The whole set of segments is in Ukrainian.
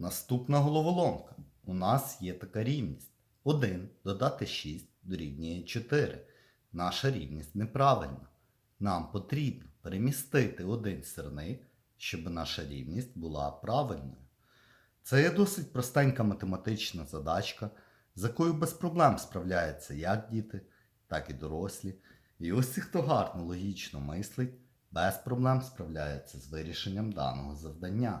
Наступна головоломка. У нас є така рівність. 1 додати 6 дорівнює 4. Наша рівність неправильна. Нам потрібно перемістити один сірник, щоб наша рівність була правильною. Це є досить простенька математична задачка, з якою без проблем справляються як діти, так і дорослі. І ось ті, хто гарно логічно мислить, без проблем справляється з вирішенням даного завдання.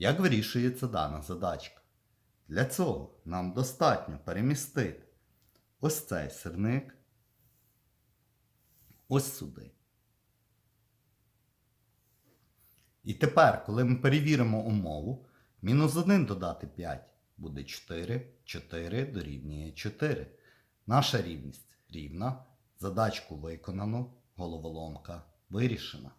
Як вирішується дана задачка? Для цього нам достатньо перемістити ось цей сирник ось сюди. І тепер, коли ми перевіримо умову, мінус 1 додати 5 буде 4, 4 дорівнює 4. Наша рівність рівна. Задачку виконано, головоломка вирішена.